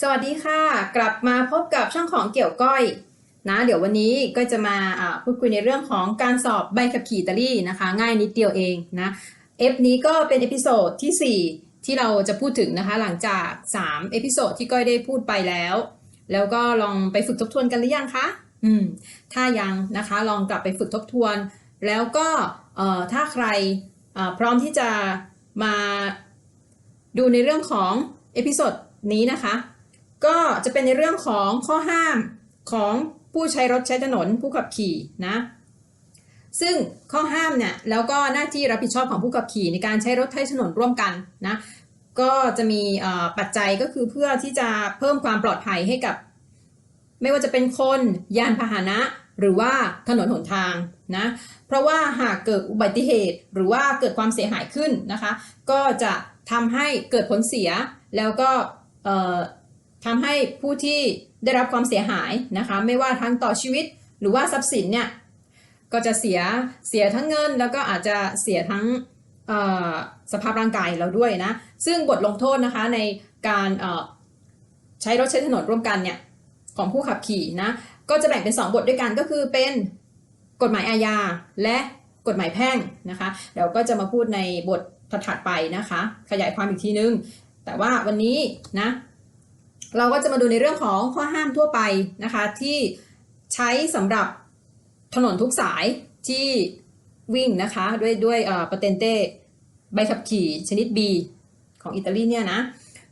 สวัสดีค่ะ กลับมาพบกับช่องของเกี่ยวก้อยนะเดี๋ยววันนี้ก็จะมาอ่าพูดคุยในเรื่องของการสอบใบขับขี่อิตาลีนะคะ ง่ายนิดเดียวเองนะเอฟนี้ก็เป็นเอพิโซดที่ 4 ที่เราจะพูดถึงนะคะ หลังจาก3เอพิโซดที่ก้อยได้พูดไปแล้ว แล้วก็ลองไปฝึกทบทวนกันหรือยังคะอืมถ้ายังนะคะลองกลับไปฝึกทบทวน แล้วก็เอ่อถ้าใครพร้อมที่จะมาดูในเรื่องของเอพิโซดนี้นะคะ ก็จะเป็นในเรื่องของข้อห้ามของผู้ใช้รถใช้ถนนผู้ขับขี่นะ ซึ่งข้อห้ามเนี่ยแล้วก็หน้าที่รับผิดชอบของผู้ขับขี่ในการใช้รถใช้ถนนร่วมกันนะก็จะมีปัจจัยก็คือเพื่อที่จะเพิ่มความปลอดภัยให้กับ ไม่ว่าจะเป็นคนยานพาหนะ หรือว่าถนนหนทางนะเพราะว่าหากเกิดอุบัติเหตุหรือว่าเกิดความเสียหายขึ้นนะคะ ก็จะทำให้เกิดผลเสียแล้วก็ ทำให้ผู้ที่ได้รับความเสียหายนะคะไม่ว่าทั้งต่อชีวิตหรือว่าทรัพย์สินเนี่ยก็จะเสียเสียทั้งเงิน แล้วก็อาจจะเสียทั้งสภาพร่างกายเราด้วยนะซึ่งบทลงโทษนะคะในการใช้รถใช้ถนนร่วมกันเนี่ยของผู้ขับขี่นะก็จะแบ่งเป็น 2 บทด้วยกันก็คือเป็นกฎหมายอาญาและกฎหมายแพ่งนะคะเดี๋ยวก็จะมาพูดในบทถัดๆไปนะคะ ขยายความอีกทีนึง แต่ว่าวันนี้นะ เราก็จะมาดูในเรื่องของข้อห้ามทั่วไปนะคะ ที่ใช้สำหรับถนนทุกสายที่วิ่งนะคะ ด้วยด้วยเอ่อปาเตนเต้ใบขับขี่ชนิด B ของอิตาลีเนี่ยนะ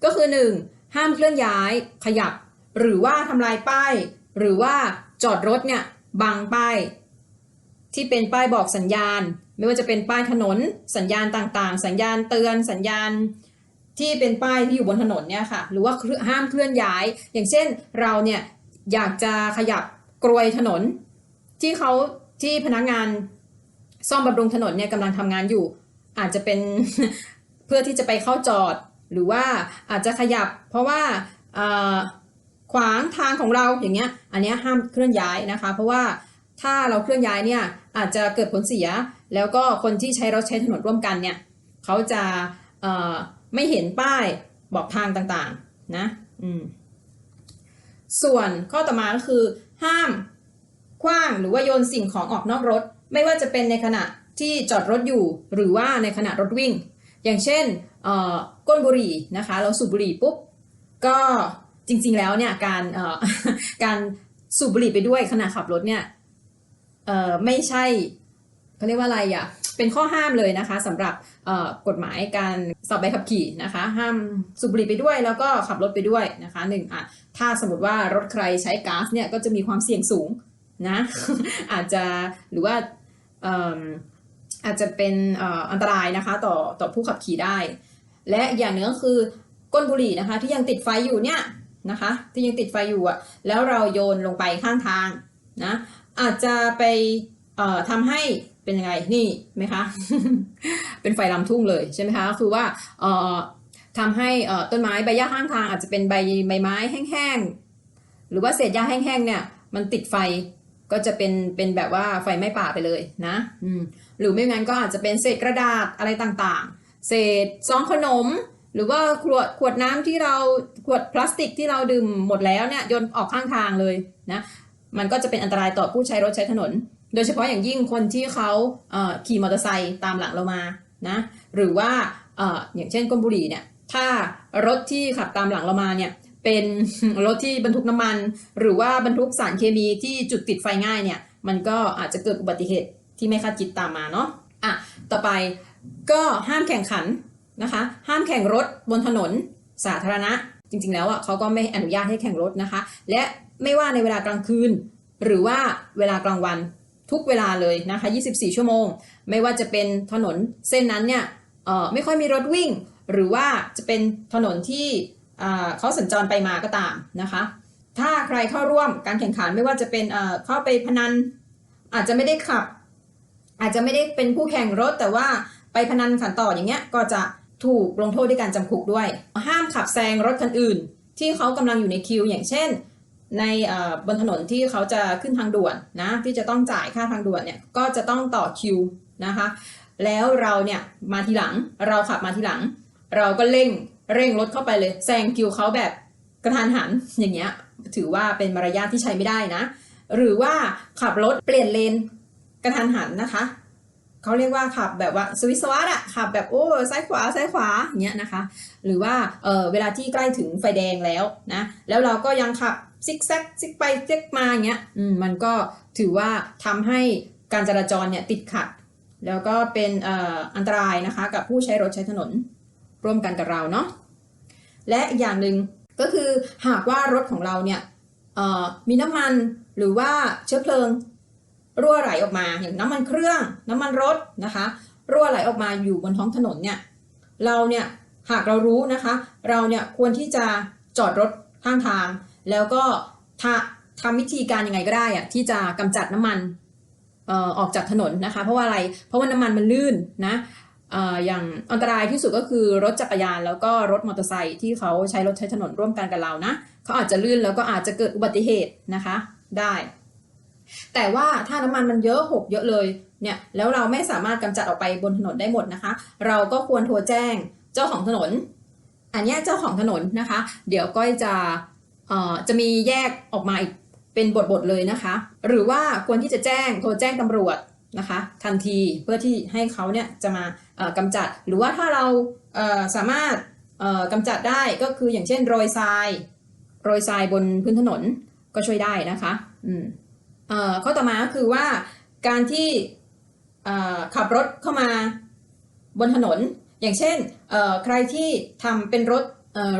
ก็คือ 1. ห้ามเคลื่อนย้ายขยับ หรือว่าทำลายป้าย หรือว่าจอดรถเนี่ยบังป้าย ที่เป็นป้ายบอกสัญญาณ ไม่ว่าจะเป็นป้ายถนน สัญญาณต่างๆ สัญญาณเตือนสัญญาณ ที่เป็นป้ายที่อยู่บนถนนเนี่ยค่ะ หรือว่าห้ามเคลื่อนย้าย อย่างเช่นเราเนี่ยอยากจะขยับกรวยถนน ที่เขาที่พนักงานซ่อมบำรุงถนนเนี่ยกำลังทำงานอยู่ อาจจะเป็นเพื่อที่จะไปเข้าจอด หรือว่าอาจจะขยับ เพราะว่าขวางทางของเราอย่างเงี้ยอันเนี้ยห้ามเคลื่อนย้ายนะคะ เพราะว่าถ้าเราเคลื่อนย้ายเนี่ยอาจจะเกิดผลเสีย แล้วก็คนที่ใช้รถใช้ถนนร่วมกันเนี่ยเขาจะ ไม่เห็นป้ายบอกทางต่างๆ นะอืมส่วนข้อต่อมาก็คือ ห้ามคว้างหรือว่าโยนสิ่งของออกนอกรถ ไม่ว่าจะเป็นในขณะที่จอดรถอยู่ หรือว่าในขณะรถวิ่ง อย่างเช่นเอ่อก้นบุหรี่นะคะ เราสูบบุหรี่ปุ๊บก็จริงๆแล้วเนี่ยการเอ่อการสูบบุหรี่ไปด้วยขณะขับรถเนี่ยเอ่อไม่ใช่เขาเรียกว่าอะไรอะ เป็นข้อห้ามเลยนะคะสำหรับกฎหมายการสอบใบขับขี่นะคะ ห้ามสูบบุหรี่ไปด้วยแล้วก็ขับรถไปด้วยนะคะหนึ่งอะถ้าสมมติว่ารถใครใช้ก๊าซเนี่ยก็จะมีความเสี่ยงสูงนะอาจจะหรือว่าอาจจะเป็นอันตรายนะคะต่อต่อผู้ขับขี่ได้ และอย่างหนึ่งก็คือก้นบุหรี่นะคะ ที่ยังติดไฟอยู่เนี่ยนะคะ ที่ยังติดไฟอยู่อะแล้วเราโยนลงไปข้างทางนะอาจจะไป เอ่อทำให้เป็นยังไงนี่ไหมคะ เป็นไฟลำทุ่งเลยใช่ไหมคะคือว่าเอ่อทำให้เอ่อต้นไม้ใบหญ้าข้างทางอาจจะเป็นใบใบไม้แห้งๆหรือว่าเศษหญ้าแห้งๆเนี่ยมันติดไฟก็จะเป็นเป็นแบบว่าไฟไหม้ป่าไปเลยนะอืมหรือไม่งั้นก็อาจจะเป็นเศษกระดาษอะไรต่างๆ เศษซองขนม หรือว่าขวดขวดน้ำที่เราขวดพลาสติกที่เราดื่มหมดแล้วเนี่ยโยนออกข้างทางเลยนะมันก็จะเป็นอันตรายต่อผู้ใช้รถใช้ถนน โดยเฉพาะอย่างยิ่งคนที่เขาขี่มอเตอร์ไซค์ตามหลังเรามานะหรือว่าออย่างเช่นก้นบุหรี่เนี่ยถ้ารถที่ขับตามหลังเรามาเนี่ยเป็นรถที่บรรทุกน้ำมัน หรือว่าบรรทุกสารเคมีที่จุดติดไฟง่ายเนี่ยมันก็อาจจะเกิดอุบัติเหตุที่ไม่คาดคิดตามมาเนาะอะต่อไปก็ห้ามแข่งขันนะคะ ห้ามแข่งรถบนถนนสาธารณะ จริงๆแล้วอะเขาก็ไม่อนุญาตให้แข่งรถนะคะ และไม่ว่าในเวลากลางคืน หรือว่าเวลากลางวัน ทุกเวลาเลยนะคะ 24 ชั่วโมง ไม่ว่าจะเป็นถนนเส้นนั้นเนี่ยเออไม่ค่อยมีรถวิ่ง หรือว่าจะเป็นถนนที่เขาสัญจรไปมาก็ตามนะคะ ถ้าใครเข้าร่วมการแข่งขันไม่ว่าจะเป็นเอ่อเข้าไปพนันอาจจะไม่ได้ขับ อาจจะไม่ได้เป็นผู้แข่งรถ แต่ว่าไปพนันขันต่ออย่างเงี้ยก็จะถูกลงโทษด้วยการจำคุกด้วย ห้ามขับแซงรถคันอื่น ที่เขากำลังอยู่ในคิว อย่างเช่น ในบนถนนที่เขาจะขึ้นทางด่วนนะที่จะต้องจ่ายค่าทางด่วนเนี่ยก็จะต้องต่อคิวนะคะแล้วเราเนี่ยมาทีหลังเราขับมาทีหลัง เราก็เร่งเร่งรถเข้าไปเลยแซงคิวเขาแบบกระทันหันอย่างเงี้ยถือว่าเป็นมารยาทที่ใช้ไม่ได้นะ หรือว่าขับรถเปลี่ยนเลนกระทันหันนะคะ เขาเรียกว่าขับแบบว่าสวิสวัสอะขับแบบโอ้ซ้ายขวาซ้ายขวาอย่างเงี้ยนะคะ หรือว่าเออเวลาที่ใกล้ถึงไฟแดงแล้วนะแล้วเราก็ยังขับซิกแซกซิกไปซิกมาอย่างเงี้ยอืมมันก็ถือว่าทำให้การจราจรเนี่ยติดขัด แล้วก็เป็นเอ่ออันตรายนะคะกับผู้ใช้รถใช้ถนนร่วมกันกับเราเนาะและอย่างหนึ่งก็คือหากว่ารถของเราเนี่ยเอ่อมีน้ำมันหรือว่าเชื้อเพลิง รั่วไหลออกมาอย่างน้ำมันเครื่อง น้ำมันรถนะคะ รั่วไหลออกมาอยู่บนท้องถนนเนี่ยเราเนี่ยหากเรารู้นะคะ เราเนี่ยควรที่จะจอดรถข้างทาง แล้วก็ทาทำวิธีการยังไงก็ได้อะที่จะกำจัดน้ำมันเอ่อออกจากถนนนะคะ เพราะว่าอะไรเพราะว่าน้ำมันมันลื่นนะเอ่ออย่างอันตรายที่สุดก็คือรถจักรยานแล้วก็รถมอเตอร์ไซค์ที่เขาใช้รถใช้ถนนร่วมกันกับเรานะเขาอาจจะลื่นแล้วก็อาจจะเกิดอุบัติเหตุนะคะได้ แต่ว่าถ้าน้ำมันมันเยอะหกเยอะเลยเนี่ยแล้วเราไม่สามารถกำจัดออกไปบนถนนได้หมดนะคะ เราก็ควรโทรแจ้งเจ้าของถนน อันนี้เจ้าของถนนนะคะ เดี๋ยวก้อยจะเอ่อจะมีแยกออกมาอีกเป็นบทบทเลยนะคะ หรือว่าควรที่จะแจ้งโทรแจ้งตำรวจนะคะ ทันทีเพื่อที่ให้เขาเนี่ยจะมาเอ่อกำจัด หรือว่าถ้าเราเอ่อสามารถเอ่อกำจัดได้ก็คืออย่างเช่นโรยทรายโรยทรายบนพื้นถนนก็ช่วยได้นะคะ อืม ข้อต่อมาก็คือว่าการที่ขับรถเข้ามาบนถนน อย่างเช่นใครที่ทำเป็นรถ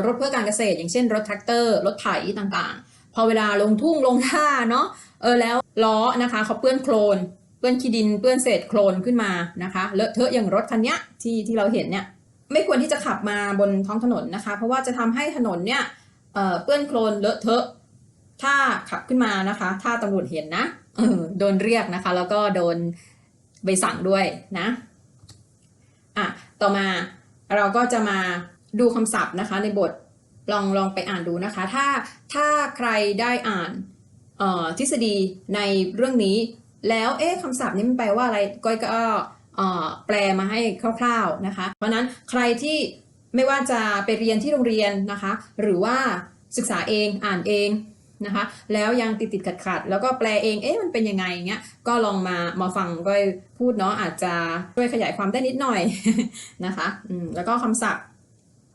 รถเพื่อการเกษตร อย่างเช่นรถแทรกเตอร์รถไถต่างๆ พอเวลาลงทุ่งลงท่าเนาะเออแล้วล้อนะคะเขาเปื้อนโคลน เปื้อนขี้ดินเปื้อนเศษโคลนขึ้นมานะคะเลอะเทอะอย่างรถคันเนี้ยที่ที่เราเห็นเนี่ยไม่ควรที่จะขับมาบนท้องถนนนะคะ เพราะว่าจะทำให้ถนนเนี่ยเอ่อเปื้อนโคลนเลอะเทอะ ถ้าขับขึ้นมานะคะ ถ้าตำรวจเห็นนะเออโดนเรียกนะคะ แล้วก็โดนใบสั่งด้วยนะอะต่อมาเราก็จะมาดูคำศัพท์นะคะ ในบทลองลองไปอ่านดูนะคะ ถ้าถ้าใครได้อ่านทฤษฎีในเรื่องนี้ แล้วเอ๊ะคำศัพท์นี้มันแปลว่าอะไรก้อยก็แปลมาให้คร่าวๆนะคะ เพราะนั้นใครที่ไม่ว่าจะไปเรียนที่โรงเรียนนะคะ หรือว่าศึกษาเองอ่านเอง นะคะแล้วยังติดติดขัดขัดแล้วก็แปลเองเอ๊ะมันเป็นยังไงเงี้ยก็ลองมามาฟังก็พูดเนาะอาจจะช่วยขยายความได้นิดหน่อยนะคะอืมแล้วก็คำศัพท์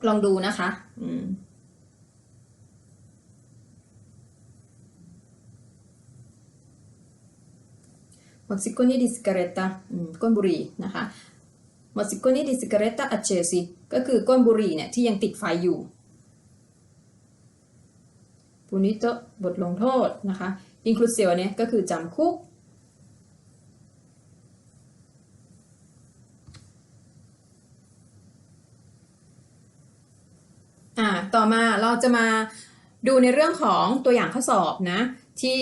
ลองดูนะคะอืมมอซิโกนีดิสกาเรตาก้นบุหรี่นะคะมอซิโกนีดิสกาเรตาอัเจซิก็คือก้นบุหรี่เนี่ยที่ยังติดไฟอยู่ ปูนิโตบทลงโทษนะคะอินคลูเซียเนี่ยก็คือจำคุกอ่าต่อมาเราจะมาดูในเรื่องของตัวอย่างข้อสอบนะที่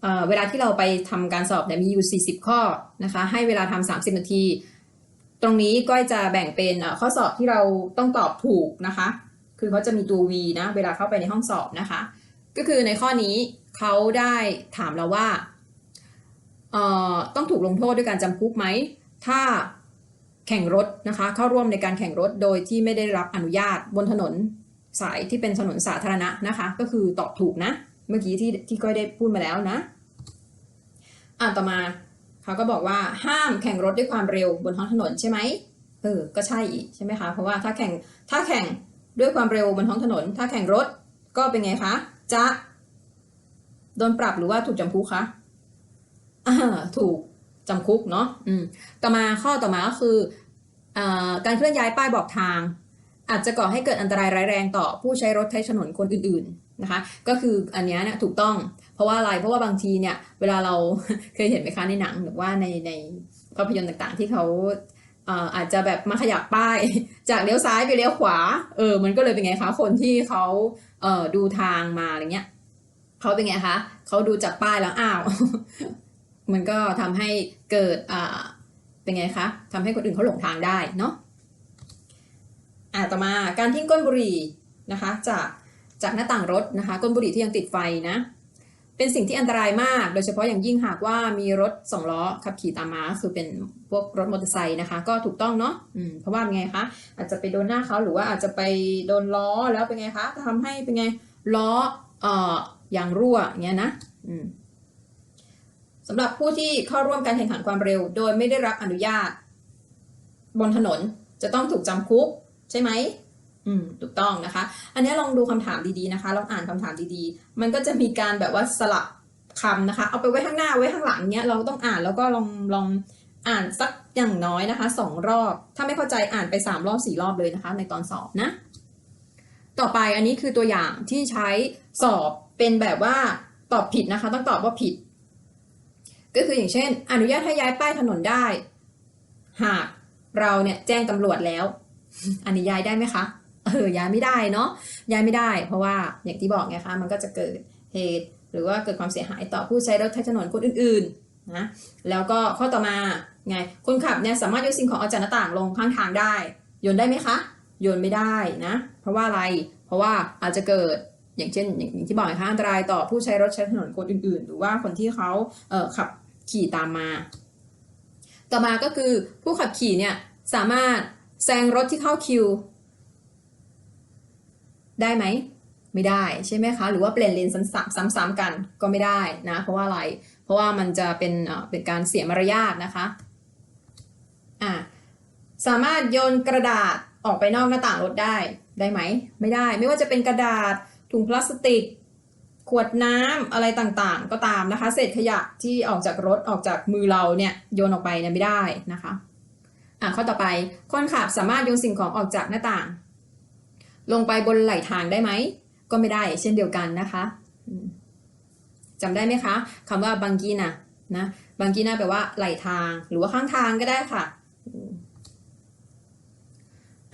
เอ่อเวลาที่เราไปทำการสอบเนี่ยมีอยู่ 40 ข้อนะคะให้เวลาทำ30 นาที ตรงนี้ก็จะแบ่งเป็นข้อสอบที่เราต้องตอบถูกนะคะ คือเขาจะมีตัว V นะเวลาเข้าไปในห้องสอบนะคะ ก็คือในข้อนี้เขาได้ถามเราว่าต้องถูกลงโทษด้วยการจำคุกไหม ถ้าแข่งรถนะคะ เข้าร่วมในการแข่งรถโดยที่ไม่ได้รับอนุญาตบนถนนสายที่เป็นถนนสาธารณะนะคะ ก็คือตอบถูกนะ เมื่อกี้ที่ที่ก้อยได้พูดมาแล้วนะ อ่านต่อมาเขาก็บอกว่าห้ามแข่งรถด้วยความเร็วบนท้องถนนใช่ไหมเออ ก็ใช่อีกใช่ไหมคะ เพราะว่าถ้าแข่งถ้าแข่งด้วยความเร็วบนท้องถนน ถ้าแข่งรถก็เป็นไงคะ จะโดนปรับหรือว่าถูกจำคุกคะถูกจำคุกเนาะอืมต่อมาข้อต่อมาก็คืออการเคลื่อนย้ายป้ายบอกทาง อาจจะก่อให้เกิดอันตรายร้ายแรงต่อผู้ใช้รถใช้ถนนคนอื่นๆนะคะ ก็คืออันนี้เนี่ยถูกต้อง เพราะว่าอะไรเพราะว่าบางทีเนี่ย เวลาเราเคยเห็นไหมคะในหนังหรือว่าในในภาพยนตร์ต่างๆ ที่เขา อาจจะแบบมาขยับป้าย จากเลี้ยวซ้ายไปเลี้ยวขวา เออ มันก็เลยเป็นไงคะ คนที่เขาเอ่อดูทางมาอะไรเงี้ยเขาเป็นไงคะเขาดูจากป้ายแล้วอ้าว มันก็ทำให้เกิดอ่าเป็นไงคะทำให้คนอื่นเขาหลงทางได้เนาะอ่าต่อมาการทิ้งก้นบุหรี่นะคะ จากจากหน้าต่างรถนะคะ ก้นบุหรี่ที่ยังติดไฟนะ เป็นสิ่งที่อันตรายมาก โดยเฉพาะอย่างยิ่งหากว่ามีรถสองล้อขับขี่ตามมาคือเป็นพวกรถมอเตอร์ไซค์นะคะ ก็ถูกต้องเนาะเพราะว่าไงคะอาจจะไปโดนหน้าเขาหรือว่าอาจจะไปโดนล้อแล้วเป็นไงคะทำให้เป็นไงล้อเอ่อยางรั่วเงี้ยนะสำหรับผู้ที่เข้าร่วมการแข่งขันความเร็ว โดยไม่ได้รับอนุญาต บนถนนจะต้องถูกจำคุกใช่ไหม อืมถูกต้องนะคะ อันนี้ลองดูคำถามดีๆนะคะลองอ่านคำถามดีๆ มันก็จะมีการแบบว่าสลับคำนะคะ เอาไปไว้ข้างหน้าไว้ข้างหลังเนี้ยเราต้องอ่านแล้วก็ลองลองอ่านสักอย่างน้อยนะคะสองรอบ ถ้าไม่เข้าใจอ่านไปสามรอบสี่รอบเลยนะคะ ในตอนสอบนะ ต่อไปอันนี้คือตัวอย่างที่ใช้สอบเป็นแบบว่าตอบผิดนะคะ ต้องตอบว่าผิด ก็คืออย่างเช่น อนุญาตให้ย้ายป้ายถนนได้ หากเราเนี่ยแจ้งตำรวจแล้ว อันนี้ย้ายได้ไหมคะ เออย้ายไม่ได้เนาะย้ายไม่ได้ เพราะว่าอย่างที่บอกไงคะมันก็จะเกิดเหตุหรือว่าเกิดความเสียหายต่อผู้ใช้รถใช้ถนนคนอื่นๆนะแล้วก็ข้อต่อมาไงคนขับเนี่ยสามารถโยนสิ่งของออกจากหน้าต่างลงข้างทางได้โยนได้ไหมคะโยนไม่ได้นะ เพราะว่าอะไรเพราะว่าอาจจะเกิดอย่างเช่นอย่างที่บอกนะคะอันตรายต่อผู้ใช้รถใช้ถนนคนอื่นๆ หรือว่าคนที่เขาเขับขี่ตามมา ต่อมาก็คือผู้ขับขี่เนี่ยสามารถแซงรถที่เข้าคิว ได้ไหมไม่ได้ใช่ไหมคะ หรือว่าเปลี่ยนเลนซ้ำๆกันก็ไม่ได้นะ เพราะว่าอะไร เพราะว่ามันจะเป็นเป็นการเสียมารยาทนะคะอ่าสามารถโยนกระดาษออกไปนอกหน้าต่างรถได้ได้ไหม ไม่ได้ ไม่ว่าจะเป็นกระดาษถุงพลาสติก ขวดน้ำอะไรต่างๆ ก็ตามนะคะ เศษขยะที่ออกจากรถออกจากมือเราเนี่ยโยนออกไปเนี่ยไม่ได้นะคะอะข้อต่อไปคนขับสามารถโยนสิ่งของออกจากหน้าต่าง ลงไปบนไหลทางได้ไหม ก็ไม่ได้เช่นเดียวกันนะคะจำได้ไหมคะคำว่าบังกีนะนะบังกีนะแปลว่าไหลทาง หรือว่าข้างทางก็ได้ค่ะ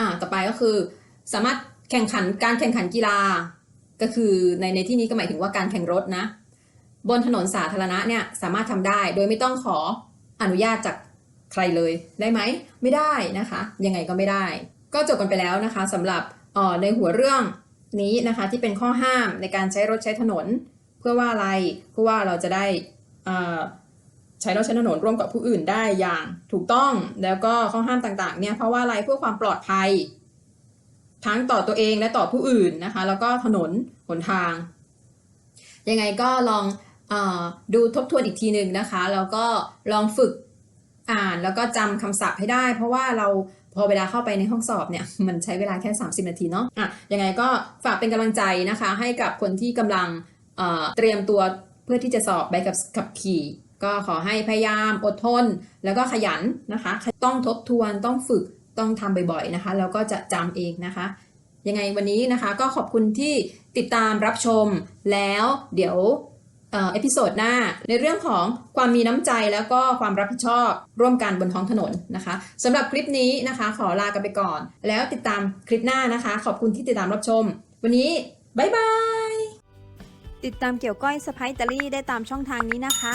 อ่าต่อไปก็คือ สามารถแข่งขันการแข่งขันกีฬา ก็คือในในที่นี้ก็หมายถึงว่าการแข่งรถนะ บนถนนสาธารณะเนี่ยสามารถทำได้โดยไม่ต้องขออนุญาตจากใครเลยได้ไหม ไม่ได้นะคะ ยังไงก็ไม่ได้ ก็จบกันไปแล้วนะคะสำหรับ ในหัวเรื่องนี้นะคะที่เป็นข้อห้ามในการใช้รถใช้ถนน เพื่อว่าอะไรเพื่อว่าเราจะได้ใช้รถใช้ถนนร่วมกับผู้อื่นได้อย่างถูกต้องแล้วก็ข้อห้ามต่างๆเนี่ยเพราะว่าอะไรเพื่อความปลอดภัย ทั้งต่อตัวเองและต่อผู้อื่นนะคะ แล้วก็ถนนหนทาง ยังไงก็ลองอดูทบทวนอีกทีหนึ่งนะคะ แล้วก็ลองฝึก อ่านแล้วก็จำคำศัพท์ให้ได้ เพราะว่าเราพอเวลาเข้าไปในห้องสอบเนี่ยมันใช้เวลาแค่ 30 นาทีเนาะอะยังไงก็ฝากเป็นกำลังใจนะคะ ให้กับคนที่กำลังเเตรียมตัวเพื่อที่จะสอบใบกับขับขี่ ก็ขอให้พยายามอดทน แล้วก็ขยันนะคะ ต้องทบทวนต้องฝึกต้องทำบ่อยๆนะคะ แล้วก็จะจำเองนะคะ ยังไงวันนี้นะคะก็ขอบคุณที่ติดตามรับชมแล้วเดี๋ยว เอ่อเอพิโซดหน้าในเรื่องของความมีน้ำใจแล้วก็ความรับผิดชอบร่วมกันบนท้องถนนนะคะสำหรับคลิปนี้นะคะ ขอลากันไปก่อน แล้วติดตามคลิปหน้านะคะ ขอบคุณที่ติดตามรับชม วันนี้บ๊ายบาย ติดตามเกี่ยวก้อยสไปตารี่ได้ตามช่องทางนี้นะคะ